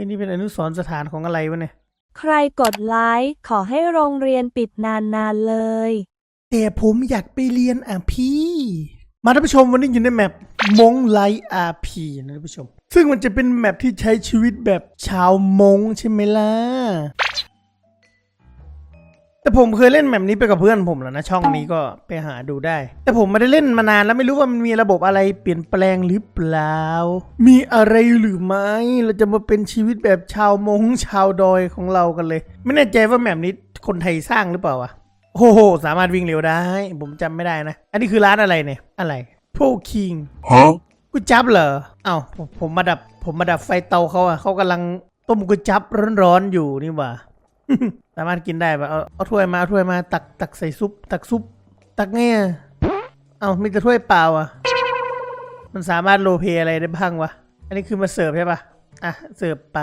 อ้ยนี่เป็นอนุสรณ์สถานของอะไรวะเนี่ย ใครกดไลค์ขอให้โรงเรียนปิดนานๆเลย แต่ผมอยากไปเรียนอะพี่ มาท่านผู้ชมวันนี้อยู่ในแมปมงไลอาร์พีนะท่านผู้ชม ซึ่งมันจะเป็นแมปที่ใช้ชีวิตแบบชาวมงใช่ไหมล่ะ แต่ผมเคยเล่นแมปนี้ไปกับเพื่อนผมแล้วนะช่องนี้ก็ไปหาดูได้ แต่ผมไม่ได้เล่นมานานแล้วไม่รู้ว่ามันมีระบบอะไรเปลี่ยนแปลงหรือเปล่า มีอะไรหรือไม่เราจะมาเป็นชีวิตแบบชาวมงชาวดอยของเรากันเลย ไม่แน่ใจว่าแมปนี้คนไทยสร้างหรือเปล่าวะโอ้โหสามารถวิ่งเร็วได้ ผมจำไม่ได้นะ อันนี้คือร้านอะไรเนี่ย อะไรโพคิง Huh? ก๋วยจับเหรอเอ้าผมผมมาดับผมมาดับไฟเตาเขาอะเขากำลังต้มก๋วยจับร้อนๆอยู่นี่หว่า สามารถกินได้ปะเอาเอาถ้วยมาเอาถ้วยมาตักตักใส่ซุป ตักซุป ตักไงอะเอามีแต่ถ้วยเปล่าอะมันสามารถโรลเพลย์อะไรได้บ้างวะ อันนี้คือมาเสิร์ฟใช่ปะอะเสิร์ฟไป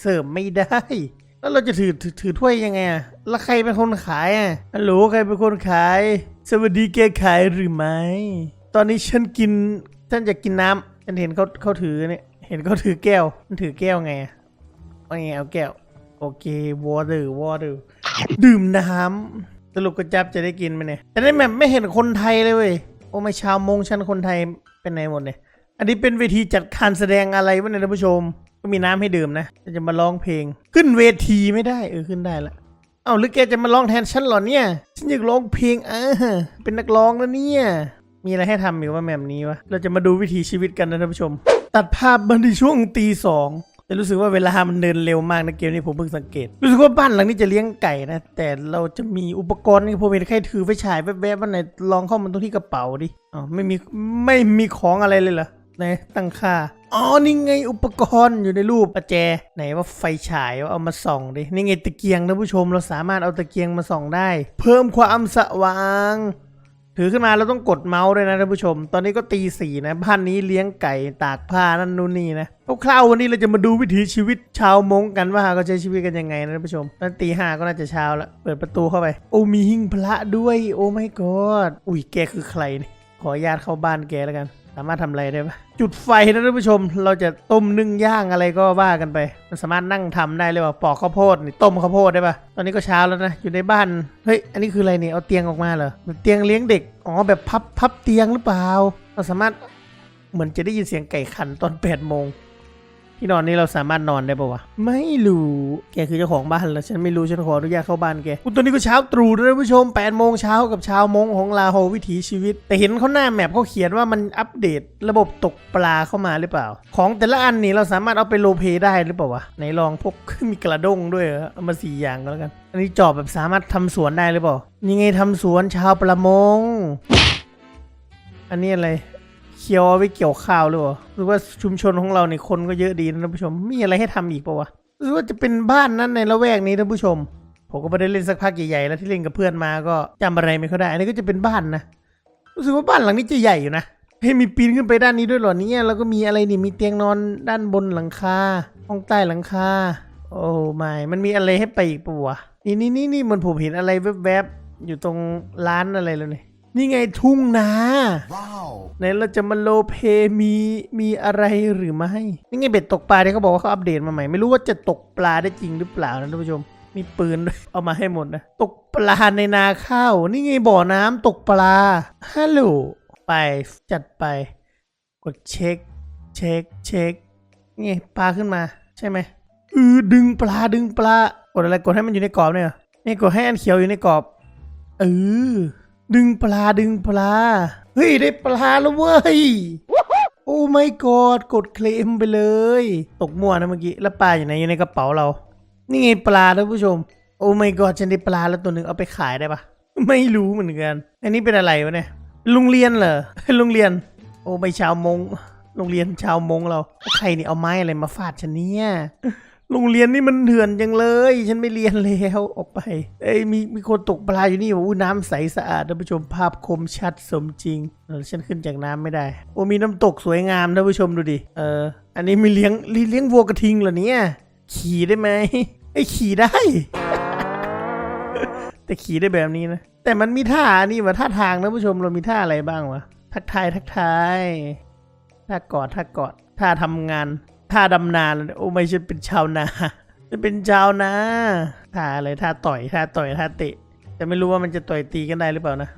เสิร์ฟไม่ได้ แล้วเราจะถือถือถือถ้วยยังไงอะแล้วใครเป็นคนขายอะฮัลโหลใครเป็นคนขาย สวัสดีแกขายหรือไม่ตอนนี้ฉันกินฉันจะกินน้ำฉันเห็นเขาเขาถือเนี่ย เห็นเขาถือแก้ว มันถือแก้วไงอะว่าไงเอาแก้ว โอเค water water ดื่มน้ำสรุปกระจับจะได้กินไหมเนี่ยแต่ในแมปไม่เห็นคนไทยเลยเว้ยโอ้ไม่ชาวมงชันคนไทยเป็นไหนหมดเนี่ยอันนี้เป็นเวทีจัดการแสดงอะไรวะเนี่ยท่านผู้ชม ก็มีน้ำให้ดื่มนะจะมาร้องเพลง ขึ้นเวทีไม่ได้เออขึ้นได้ละเอ้าหรือแกจะมาร้องแทนฉันเหรอเนี่ยฉันอยากร้องเพลงอ่าเป็นนักร้องแล้วเนี่ยมีอะไรให้ทำอยู่ว่าแบบนี้วะเราจะมาดูวิถีชีวิตกันนะท่านผู้ชม ตัดภาพมาในช่วงตีสอง แต่รู้สึกว่าเวลามันเดินเร็วมากนะเกมนี้ผมเพิ่งสังเกต รู้สึกว่าบ้านหลังนี้จะเลี้ยงไก่นะ แต่เราจะมีอุปกรณ์นี่ผมเห็นใครถือไฟฉายแวบๆวันไหนลองเข้ามันตรงที่กระเป๋าดิอ๋อไม่มีไม่มีของอะไรเลยเหรอไหนตั้งค่าอ๋อนี่ไงอุปกรณ์อยู่ในรูปประแจ ไหนว่าไฟฉายว่าเอามาส่องดินี่ไงตะเกียงท่านผู้ชมเราสามารถเอาตะเกียงมาส่องได้ เพิ่มความสว่าง ถือขึ้นมาเราต้องกดเมาส์ด้วยนะท่านผู้ชม ตอนนี้ก็ตีสี่นะบ้านนี้เลี้ยงไก่ตากผ้านั่นนู่นนี่นะคร่าวๆวันนี้เราจะมาดูวิถีชีวิตชาวมงกันว่าเขาใช้ชีวิตกันยังไงนะท่านผู้ชมตอนตีห้าก็น่าจะเช้าแล้วเปิดประตูเข้าไป โอ้มีหิ้งพระด้วย โอ้ไม่กอดอุ้ยแกคือใครเนี่ยขออนุญาตเข้าบ้านแกแล้วกัน สามารถทำอะไรได้ปะจุดไฟนะท่านผู้ชม เราจะต้มนึ่งย่างอะไรก็ว่ากันไป มันสามารถนั่งทำได้เลยว่าปอกข้าวโพดนี่ต้มข้าวโพดได้ปะตอนนี้ก็เช้าแล้วนะ อยู่ในบ้าน เฮ้ย อันนี้คืออะไรเนี่ย เอาเตียงออกมาเหรอเตียงเลี้ยงเด็ก อ๋อ แบบพับพับเตียงหรือเปล่า เราสามารถ เหมือนจะได้ยินเสียงไก่ขันตอน8ปดโมง ที่นอนนี้เราสามารถนอนได้ปะวะ ไม่รู้ แกคือเจ้าของบ้านแล้วฉันไม่รู้ฉันขออนุญาตเข้าบ้านแกอุ๊ยตอนนี้ก็เช้าตรู่นะท่านผู้ชม8ปดโมงเช้ากับเช้ามงของลาโฮวิถีชีวิต แต่เห็นเขาหน้าแมปเขาเขียนว่ามันอัปเดตระบบตกปลาเข้ามาหรือเปล่า ของแต่ละอันนี่เราสามารถเอาไปโลเพได้หรือเปล่าวะไหนลองพวกมีกระด้งด้วยเหรอเอามาสี่อย่างก็แล้วกัน อันนี้จอบแบบสามารถทำสวนได้หรือเปล่านี่ไงทำสวนชาวประมง อันนี้อะไร เคียวเอาไว้เกี่ยวข้าวหรือเปล่าหรือว่าชุมชนของเราเนี่ยคนก็เยอะดีนะท่านผู้ชม มีอะไรให้ทำอีกปะวะหรือว่าจะเป็นบ้านนั้นในละแวกนี้ท่านผู้ชม ผมก็ไม่ได้เล่นสักพักใหญ่ๆแล้วที่เล่นกับเพื่อนมาก็จำอะไรไม่ค่อยได้ อันนี้ก็จะเป็นบ้านนะ รู้สึกว่าบ้านหลังนี้จะใหญ่อยู่นะให้ยมีปีนขึ้นไปด้านนี้ด้วยเหรอเนี่ย แล้วก็มีอะไรนี่ มีเตียงนอนด้านบนหลังคา ห้องใต้หลังคา โอ้ไม่มันมีอะไรให้ไปอีกปะวะ นี่นี่นี่นี่มันผมเห็นอะไรแวบๆ อยู่ตรงร้านอะไรแล้วนี่ย นี่ไงทุ่งนา Wow. ไหนเราจะมาโลเพมีมีอะไรหรือไม่ นี่ไงเบ็ดตกปลาที่เขาบอกว่าเขาอัปเดตมาใหม่ ไม่รู้ว่าจะตกปลาได้จริงหรือเปล่านะท่านผู้ชม มีปืนด้วยเอามาให้หมดนะ ตกปลาในนาข้าว นี่ไงบ่อน้ำตกปลา ฮัลโหล ไปจัดไป กดเช็ค เช็ค เช็ค นี่ไงปลาขึ้นมา ใช่ไหมเออดึงปลาดึงปลา กดอะไรกดให้มันอยู่ในกรอบเนี่ยเหรอนี่กดให้อันเขียวอยู่ในกรอบเออ ดึงปลาดึงปลา เฮ้ย ได้ปลาแล้วเว้ย โอ้ไม่กอดกดเคลมไปเลย ตกมั่วนะเมื่อกี้ แล้วปลาอยู่ไหนอยู่ในกระเป๋าเรา นี่ไงปลาท่านผู้ชม โอ้ไม่กอดฉันได้ปลาแล้วตัวหนึ่งเอาไปขายได้ปะไม่รู้เหมือนกัน อันนี้เป็นอะไรวะเนี่ย โรงเรียนเหรอ โรงเรียน โอ้ไม่ชาวมง โรงเรียนชาวมงเรา ใครนี่เอาไม้อะไรมาฟาดฉันเนี่ย โรงเรียนนี่มันเถื่อนจังเลย ฉันไม่เรียนแล้วออกไป เอ้ยมีมีคนตกปลาอยู่นี่อู้น้ำใสสะอาดท่านผู้ชมภาพคมชัดสมจริงเออฉันขึ้นจากน้ำไม่ได้ โอ้มีน้ำตกสวยงามท่านผู้ชมดูดิเออ อันนี้มีเลี้ยงเลี้ยงวัวกระทิงเหรอเนี่ยขี่ได้ไหมไอ้ขี่ได้ แต่ขี่ได้แบบนี้นะแต่มันมีท่านี่วะท่าทางท่านผู้ชมเรามีท่าอะไรบ้างวะทักทายทักทายท่ากอดท่ากอดท่าทำงาน ท่าดำนาแล้วเนี่ยโอ้ไม่ฉันเป็นชาวนาฉันเป็นชาวนาท่าอะไรท่าต่อยท่าต่อยท่าเตะ แต่ไม่รู้ว่ามันจะต่อยตีกันได้หรือเปล่านะ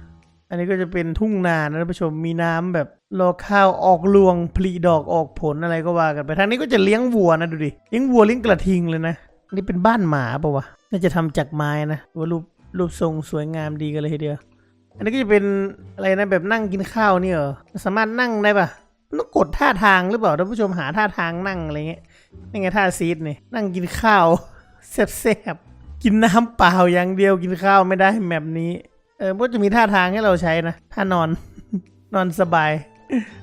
อันนี้ก็จะเป็นทุ่งนานะท่านผู้ชมมีน้ำแบบรอข้าวออกรวงผลิดอกออกผลอะไรก็ว่ากันไปทางนี้ก็จะเลี้ยงวัวนะดูดิเลี้ยงวัวเลี้ยงกระทิงเลยนะนนี่เป็นบ้านหมาปล่าวะน่าจะทำจากไม้นะว่ารูปรูปทรงสวยงามดีกันเลยทีเดียว อันนี้ก็จะเป็นอะไรนะแบบนั่งกินข้าวนี่เหรอสามารถนั่งได้ปะ ต้องกดท่าทางหรือเปล่าท่านผู้ชมหาท่าทางนั่งอะไรเงี้ยนี่ไงท่าซีดนี่นั่งกินข้าวแซ่บๆกินน้ำเปล่าอย่างเดียวกินข้าวไม่ได้แบบนี้เออมันก็จะมีท่าทางให้เราใช้นะท่านอน นอนสบาย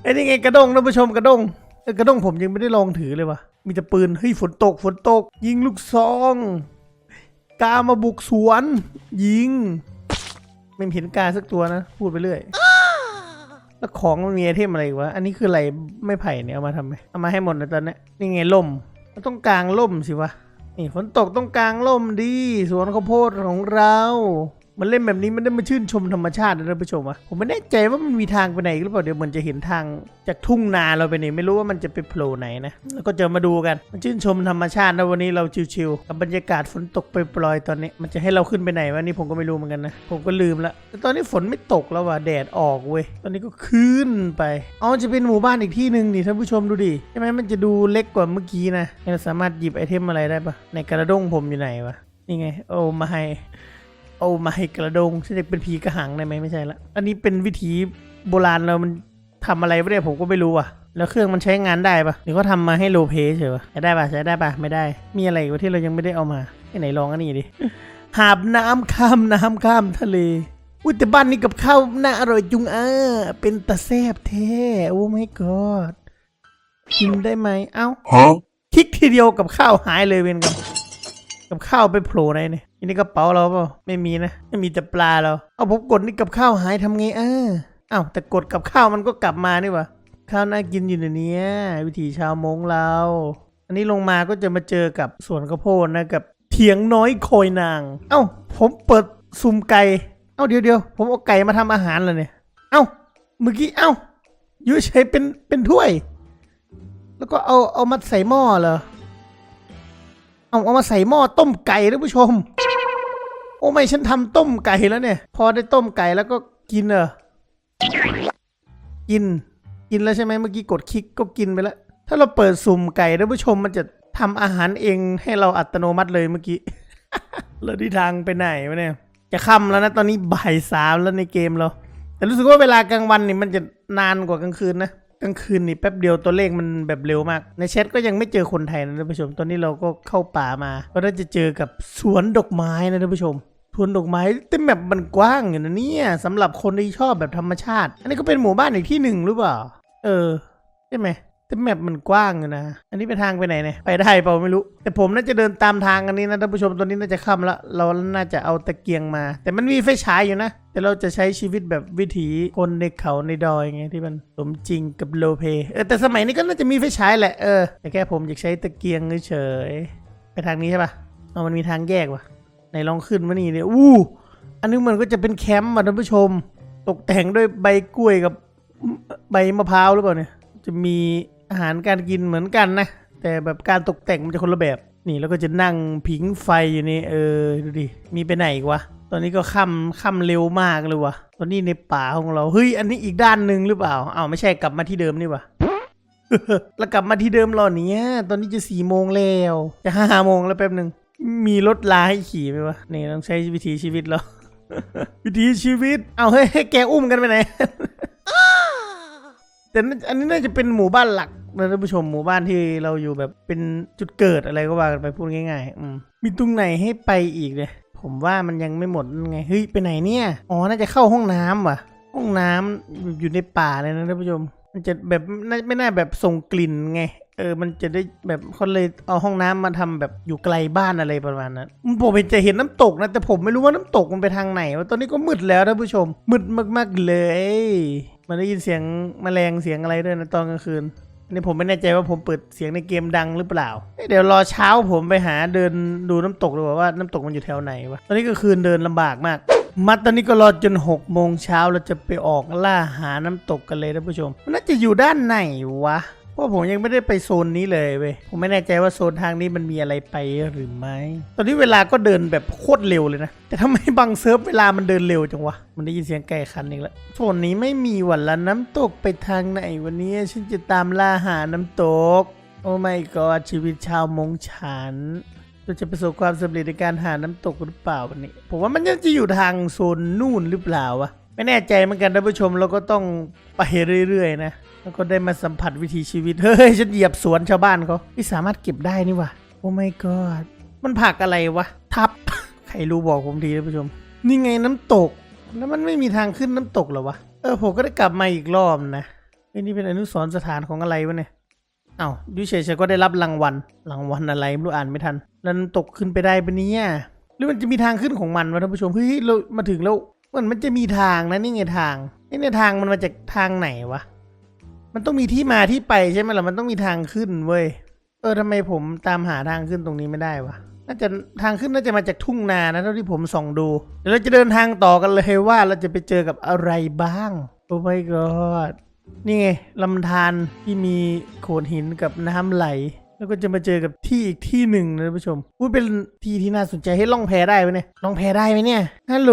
ไอ้นี่ไงกระด้งท่านผู้ชมกระด้งเออกระด้งผมยังไม่ได้ลองถือเลยวะมีแต่ปืนเฮ้ยฝนตกฝนตก ยิงลูกซองกามาบุกสวน ยิง ไม่เห็นกาสักตัวนะ พูดไปเรื่อย แล้วของมันมีไอเทมอะไรวะ อันนี้คืออะไรไม่ไผ่เนี่ยเอามาทำไมเอามาให้หมดนตอนนี้นี่ไงล่มมันต้องกลางล่มสิวะนี่ฝนตกต้องกลางล่มดีสวนข้าวโพดของเรา มันเล่นแบบนี้มันได้มาชื่นชมธรรมชาตินะท่านผู้ชมอะผมไม่แน่ใจว่ามันมีทางไปไหนหรือเปล่าเดี๋ยวมันจะเห็นทางจากทุ่งนาเราไปนี่ไม่รู้ว่ามันจะไปโผล่ไหนนะแล้วก็จะมาดูกันมันชื่นชมธรรมชาตินะวันนี้เราชิวๆกับบรรยากาศฝนตกไปปล่อยตอนนี้ มันจะให้เราขึ้นไปไหนวะนี่ผมก็ไม่รู้เหมือนกันนะผมก็ลืมละแต่ตอนนี้ฝนไม่ตกแล้วว่ะแดดออกเว้ยตอนนี้ก็ขึ้นไปอ๋อจะเป็นหมู่บ้านอีกที่หนึ่งนี่ท่านผู้ชมดูดิใช่ไหมมันจะดูเล็กกว่าเมื่อกี้นะเราสามารถหยิบไอเทมอะไรได้ปะในกระด้งผมอยู่ไหนวะนี่ไงโอ้มาให้ เอามาให้กระดงฉันจะเป็นผีกระหังได้ไหมไม่ใช่ละ อันนี้เป็นวิถีโบราณเรามันทำอะไรไม่ได้ผมก็ไม่รู้อะ แล้วเครื่องมันใช้งานได้ปะหรือเขาทำมาให้โลเพเฉยวะใช้ได้ปะใช้ได้ปะไม่ได้ มีอะไรอีกวะที่เรายังไม่ได้เอามาที่ไหนลองอันนี้ดิ หาบน้ำข้ามน้ำข้ามทะเลอุ้ยแต่บ้านนี้กับข้าวน่าอร่อยจุงอะเป็นตะแซบแท้โอ้ไม่กอดกินได้ไหมเอ้า Huh? คลิกทีเดียวกับข้าวหายเลยเวนกับ กับข้าวไปโผล่ไหนเนี่ยอั นนี้กระเป๋าเราเปล่าไม่มีนะไม่มีแต่ปลาเรา เอาผมกดนี่กับข้าวหายทำไงอ่าอ้าวแต่กดกับข้าวมันก็กลับมานี่วะข้าวน่ากินอยู่ในเนี้ยวิถีชาวมงเรา อันนี้ลงมาก็จะมาเจอกับสวนข้าวโพดนะกับเถียงน้อยคอยนาง เอ้า ผมเปิดซุ่มไก่ เอ้าเดี๋ยวเดียวผมเอาไก่มาทำอาหารเลยเนี่ย เอ้าเมื่อกี้เอ้ายูใช้เป็นเป็นถ้วย แล้วก็เอาเอามาใส่หม้อเหรอเอาเอามาใส่หม้อต้มไก่ท่านผู้ชม อ้ไม่ฉันทำต้มไก่แล้วเนี่ย พอได้ต้มไก่แล้วก็กินเหรอกิน กินแล้วใช่ไหมเมื่อกี้กดคลิกก็กินไปแล้ว ถ้าเราเปิดสุ่มไก่ท่านผู้ชมมันจะทำอาหารเองให้เราอัตโนมัติเลยเมื่อกี้แล้วที่ทางไปไหนวะเนี่ย จะค่ำแล้วนะตอนนี้บ่ายสามแล้วในเกมเรา แต่รู้สึกว่าเวลากลางวันนี่มันจะนานกว่ากลางคืนนะกลางคืนนี่แป๊บเดียวตัวเลขมันแบบเร็วมาก ในแชทก็ยังไม่เจอคนไทยนะท่านผู้ชม ตอนนี้เราก็เข้าป่ามา ก็น่าจะเจอกับสวนดอกไม้นะท่านผู้ชม สวนดอกไม้แต่แบบมันกว้างอยู่นะเนี่ยสำหรับคนที่ชอบแบบธรรมชาติ อันนี้ก็เป็นหมู่บ้านอีกที่หนึ่งหรือเปล่า เออใช่ไหมแต่แมปมันกว้างอยู่นะ อันนี้เป็นทางไปไหนเนี่ยไปได้เปล่าไม่รู้ แต่ผมน่าจะเดินตามทางอันนี้นะท่านผู้ชมตอนนี้น่าจะค่ำละเราน่าจะเอาตะเกียงมา แต่มันมีไฟฉายอยู่นะ แต่เราจะใช้ชีวิตแบบวิถีคนในเขาในดอยไงที่มันสมจริงกับโลเพเออแต่สมัยนี้ก็น่าจะมีไฟฉายแหละเออแต่แค่ผมอยากใช้ตะเกียงเฉยไปทางนี้ใช่ปะเอามันมีทางแยกวะ นลองขึ้นมานี่เนี่ยอู้อันนี้มันก็จะเป็นแคมป์อะท่านผู้ชม ตกแต่งด้วยใบกล้วยกับใบมะพร้าวหรือเปล่าเนี่ย จะมีอาหารการกินเหมือนกันนะ แต่แบบการตกแต่งมันจะคนละแบบ นี่แล้วก็จะนั่งผิงไฟอยู่นี่เออดูดิ มีไปไหนอีกวะ ตอนนี้ก็ค่ำค่ำเร็วมากเลยวะตอนนี้ในป่าของเรา เฮ้ย อันนี้อีกด้านหนึ่งหรือเปล่าอ้าวไม่ใช่กลับมาที่เดิมนี่วะแล้วกลับมาที่เดิมหรอเนี่ย ตอนนี้จะสี่โมงแล้ว จะห้าโมงแล้วแป๊บหนึ่ง มีรถลาให้ขี่ไหมวะ นี่ต้องใช้วิถีชีวิตแล้ว วิถีชีวิต เอาเฮ้ยให้แกอุ้มกันไปไหน แต่อันนี้น่าจะเป็นหมู่บ้านหลักนะท่านผู้ชมหมู่บ้านที่เราอยู่แบบเป็นจุดเกิดอะไรก็ว่ากันไปพูดง่ายๆอืมมีตรงไหนให้ไปอีกเลยผมว่ามันยังไม่หมดไงเฮ้ยไปไหนเนี่ยอ๋อน่าจะเข้าห้องน้ำว่ะ ห้องน้ำอยู่ในป่าเลยนะท่านผู้ชมมันจะแบบไม่น่าแบบส่งกลิ่นไง เออ มันจะได้แบบเขาเลยเอาห้องน้ำมาทำแบบอยู่ไกลบ้านอะไรประมาณนั้นผมเห็นจะเห็นน้ำตกนะ แต่ผมไม่รู้ว่าน้ำตกมันไปทางไหนวะตอนนี้ก็มืดแล้วท่านผู้ชม มืดมากๆเลย มันได้ยินเสียงแมลงเสียงอะไรด้วยนะตอนกลางคืนอันนี้ผมไม่แน่ใจว่าผมเปิดเสียงในเกมดังหรือเปล่าเเดี๋ยวรอเช้าผมไปหาเดินดูน้ำตกดูว่าน้ำตกมันอยู่แถวไหนวะ ตอนนี้ก็คืนเดินลำบากมากมาตอนนี้ก็รอจนหกโมงเช้าเราจะไปออกล่าหาน้ำตกกันเลยท่านผู้ชม มันน่าจะอยู่ด้านไหนวะ เพราะผมยังไม่ได้ไปโซนนี้เลยเว้ย ผมไม่แน่ใจว่าโซนทางนี้มันมีอะไรไปหรือไม่ ตอนนี้เวลาก็เดินแบบโคตรเร็วเลยนะ แต่ทำไมบางเซิร์ฟเวลามันเดินเร็วจังวะ มันได้ยินเสียงไก่คันอีกแล้ว โซนนี้ไม่มีวันละน้ำตกไปทางไหนวันนี้ฉันจะตามล่าหาน้ำตก โอ้ไม่ก็ชีวิตชาวมงฉันเราจะประสบความสำเร็จในการหาน้ำตกหรือเปล่าวันนี้ ผมว่ามันยังจะอยู่ทางโซนนู่นหรือเปล่าวะไม่แน่ใจเหมือนกันท่านผู้ชมเราก็ต้องไปเรื่อยๆนะ แล้วก็ได้มาสัมผัสวิถีชีวิต เฮ้ย ฉันเหยียบสวนชาวบ้านเขาที่สามารถเก็บได้นี่วะโอ้ไม่กอดมันผักอะไรวะ ทับ ใครรู้บอกผมทีท่านผู้ชม นี่ไงน้ำตก แล้วมันไม่มีทางขึ้นน้ำตกหรอวะ เออผมก็ได้กลับมาอีกรอบนะเอ้นี่เป็นอนุสรณ์สถานของอะไรวะเนี่ยเอ้าดิเฉยๆก็ได้รับรางวัล รางวัลอะไรไม่รู้อ่านไม่ทัน แล้วน้ำตกขึ้นไปได้ปะเนี่ยหรือมันจะมีทางขึ้นของมันวะท่านผู้ชม เฮ้ยเรามาถึงแล้วมันมันจะมีทางนะนี่ไงทางนี่ในทางมันมาจากทางไหนวะ มันต้องมีที่มาที่ไปใช่ไหมล่ะมันต้องมีทางขึ้นเว้ยเออทำไมผมตามหาทางขึ้นตรงนี้ไม่ได้วะน่าจะทางขึ้นน่าจะมาจากทุ่งนานะเท่าที่ผมส่องดูเดี๋ยวเราจะเดินทางต่อกันเลยว่าเราจะไปเจอกับอะไรบ้างโอ้ my god นี่ไงลำธารที่มีโขดหินกับน้ำไหล แล้วก็จะมาเจอกับที่อีกที่หนึ่งนะท่านผู้ชมอุ้ยเป็นที่ที่น่าสนใจให้ล่องแพได้ไหมเนี่ยล่องแพได้ไหมเนี่ยฮัลโหล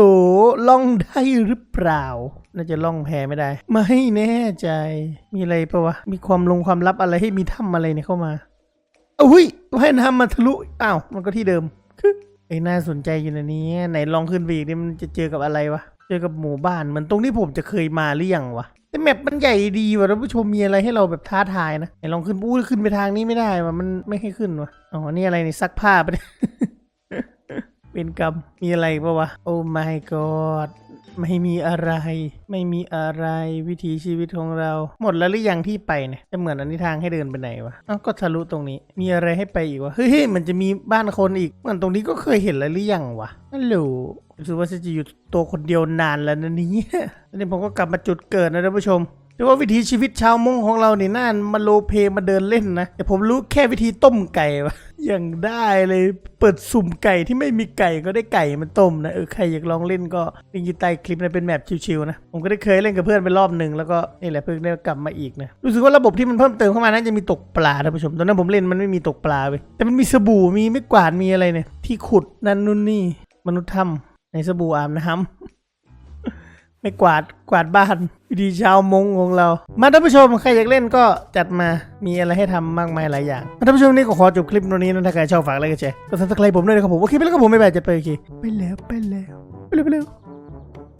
ล่องได้หรือเปล่า น่าจะล่องแพไม่ได้ ไม่แน่ใจ มีอะไรปะวะ มีความลงความลับอะไรให้มีถ้ำอะไรเนี่ยเข้ามาอุ้ยว่ายน้ำมาทะลุอ้าวมันก็ที่เดิมคือไอ้น่าสนใจอยู่นะเนี้ไหนลองขึ้นไปอีกนี่มันจะเจอกับอะไรวะ เจอกับหมู่บ้านเหมือนตรงที่ผมจะเคยมาหรือยังวะแต่แมปมันใหญ่ดีว่ะท่านผู้ชมมีอะไรให้เราแบบท้าทายนะไหนลองขึ้นอู้ขึ้นไปทางนี้ไม่ได้ว่ะมันไม่ให้ขึ้นว่ะอ๋อนี่อะไรนี่ซักผ้าปะเนี่ยเป็นกรรมมีอะไรปะวะโอ้ my god ไม่มีอะไร ไม่มีอะไรวิถีชีวิตของเรา หมดแล้วหรือยังที่ไปเนี่ยจะเหมือนอันนี้ทางให้เดินไปไหนวะอ้าวก็ทะลุตรงนี้ มีอะไรให้ไปอีกวะเฮ้ยมันจะมีบ้านคนอีกเหมือนตรงนี้ก็เคยเห็นแล้วหรือยังวะฮัลโหลรู้สึกว่าจะอยู่ตัวคนเดียวนานแล้วนะนี้แล้วนี่ผมก็กลับมาจุดเกิดนะท่านผู้ชมแต่ว่าวิถีชีวิตชาวมงของเราเนี่ยน่ามาโลเพมาเดินเล่นนะแต่ผมรู้แค่วิธีต้มไก่วะ อย่างได้เลยเปิดสุ่มไก่ที่ไม่มีไก่ก็ได้ไก่มันต้มนะเออใครอยากลองเล่นก็ลิงก์อยู่ใต้คลิปนะเป็นแบบชิวๆนะผมก็ได้เคยเล่นกับเพื่อนไปรอบหนึ่งแล้วก็นี่แหละเพิ่งได้กลับมาอีกนะรู้สึกว่าระบบที่มันเพิ่มเติมเข้ามานั้นจะมีตกปลาท่านผู้ชมตอนนั้นผมเล่นมันไม่มีตกปลาไปแต่มันมีสบู่มีไม่กวาดมีอะไรเนี่ยที่ขุดนั่นนู่นนี่มนุษย์ถ้ำในสบู่อาบน้ำ ไม่กวาดกวาดบ้านดีชาวมงของเรา มาท่านผู้ชมใครอยากเล่นก็จัดมามีอะไรให้ทำมากมายหลายอย่างมาท่านผู้ชมนี่ก็ขอจบคลิปตรงนี้นะถ้าใครชอบฝากไลค์กดแชร์กดซับสไครต์ผมด้วยนะครับผมโอเคไปแล้วก็ผมไม่บายจะไปโอเคไปแล้วไปแล้วไปแล้ว